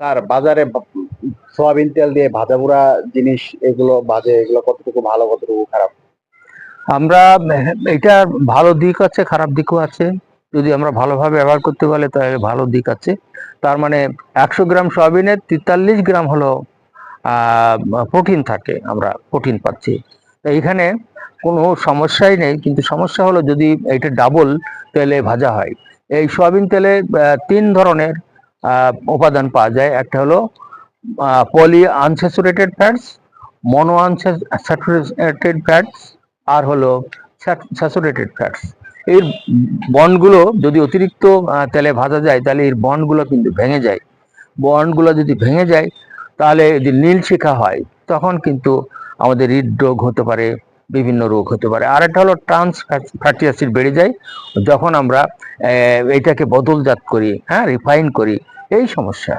Sir বাজারে soybean তেল দিয়ে ভাজা পোড়া জিনিস, এগুলো বাজে, এগুলো কতটুকু ভালো, কতটুকু খারাপ? আমরা, এটা ভালো দিক আছে, খারাপ দিকও আছে। যদি আমরা ভালোভাবে ব্যবহার করতে পারলে তাহলে ভালো দিক আছে। তার মানে একশো গ্রাম সয়াবিনের তেতাল্লিশ গ্রাম হলো প্রোটিন থাকে, আমরা প্রোটিন পাচ্ছি। তো এখানে কোনো সমস্যাই নেই, কিন্তু সমস্যা হলো যদি এটা ডাবল তেলে ভাজা হয়। এই সয়াবিন তেলে তিন ধরনের উপাদান পাওয়া যায়। একটা হলো poly unsaturated fats mono unsaturated fats আর হলো স্যাচুরেটেড ফ্যাটস এর বন্ডগুলো যদি অতিরিক্ত তেলে ভাজা যায়, তাহলে এর বন্ডগুলো কিন্তু ভেঙে যায়। বন্ডগুলো যদি ভেঙে যায়, তাহলে যদি নীল শিখা হয়, তখন কিন্তু আমাদের হৃদরোগ হতে পারে বিভিন্ন রোগ হতে পারে। আর একটা হলো ট্রান্স ফ্যাটি অ্যাসিড বেড়ে যায় যখন আমরা আহ, এইটাকে বদলজাত করি হ্যাঁ রিফাইন করি এই সমস্যা।